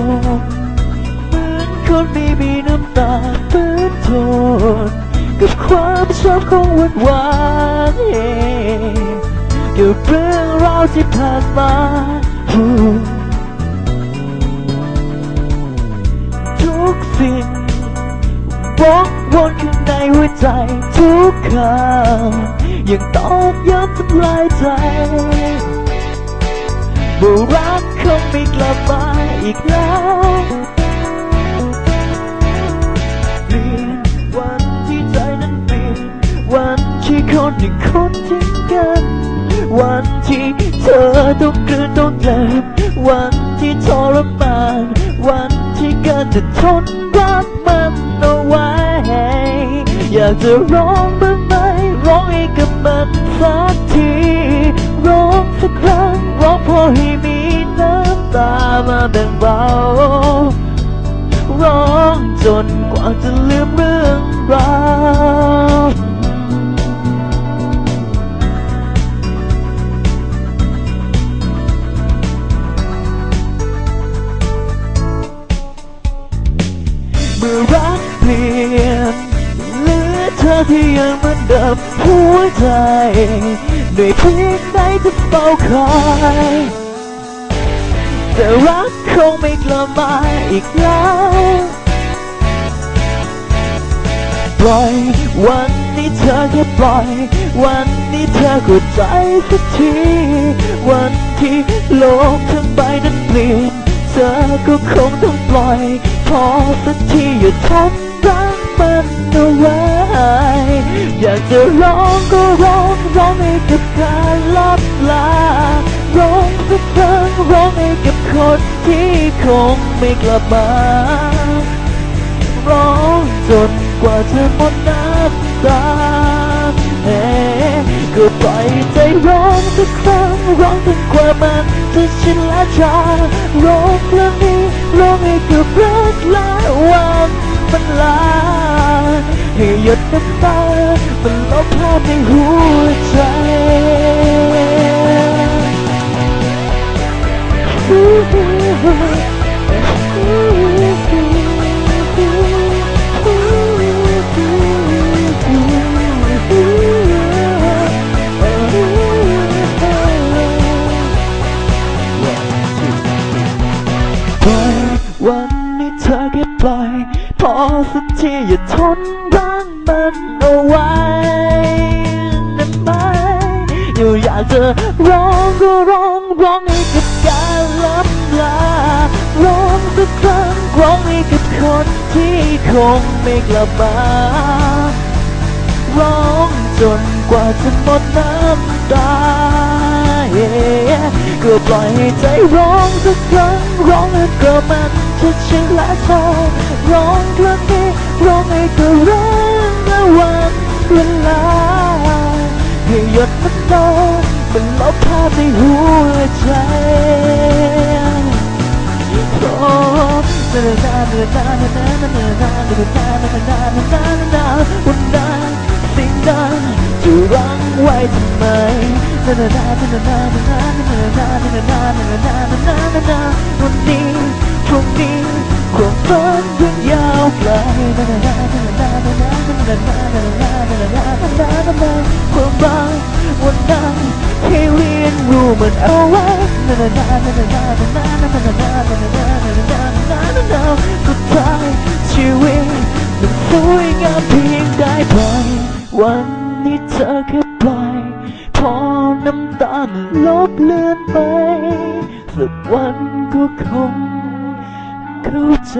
งเหมือนคนไม่มีน้ำตาฟื้นทนกับความชอบของวันวานๆเองกับเรื่องราวที่ผ่านมาทุกสิ่งวกวนข้างในหัวใจทุกคำยังต้อกย้ำทำลายใจว่ารัก คงไม่กลับมาอีกแล้วเปลี่ยนวันที่ใจนั้นเปลี่ยนวันที่คนหนึ่งคนทิ้งกัน วันที่เธอต้องกลืนต้องเจ็บวันที่ทรมานวันที่เกินจะทนรักมันเอาไว้ อยากจะร้องบ้างไหมร้องให้กับมันสักทีร้องสักครั้งร้องพอให้มีน้ำ ตามาแบ่งเบา ร้องจนกว่าจะลืมเรื่องราวเมื่อรักเปลี่ยนเหลือเธอที่ยังเหมือนเดิมหัวใจเหนื่อยเพียงไหนจะเฝ้าคอย แต่รักคงไม่กลับมาอีกแล้วปล่อยวันนี้เธอแค่ปล่อย วันนี้เธอเข้าใจสักที วันที่โลกทั้งใบนั้นเปลี่ยนเธอก็คงต้องปล่อย พอสักทีอย่าทนรักมันเอาไว้อยากจะร้องก็ร้องร้องให้กับการลับลาร้องสักค รั้องให้กับคนที่คงไม่กลับมาร้องจนกว่าจะหมดน้ำตาเอก็ปล่อยใจร้องสักครั้งร้องจนกว่ามันจะชินและชาร้องเพลงนี้ร้องให้กับรักและวันมันลาให้หยดน้ำตามันลบภาพในหัว อสักทีอย่าทนรักมันเอาไว้ได้ไหมอยู่อยากจะร้องก็ร้องร้องให้กับการล้ำลาร้องสักครั้งร้องให้กับคนที่คงไม่กลับมาร้องจนกว่าจะหมดน้ำตาก็ปล่อยให้ใจร้องสักครั้งร้องให้กับมัน จะชินและชอร้องครั้งนี้ร้องให้กับร้องและวันเวลาให้หยดมันโตมันลบภาพในหัวใจโอ้นานานานานานานานานานานานานานานานาวันนั้นสิ่งนั้นจะรังไว้ทำไมนานานานานานานานานานานานานานานานานาวันนี้ ตรงนี้ความฝันยังยาวไกลความบางวันนั้นให้เรียนรู้มันเอาไว้สุดท้ายชีวิตมันสวยงามเพียงได้ปล่อยวันนี้เธอแค่ปล่อยพอน้ำตาลบเลือนไปสักวันก็คง เข้าใจ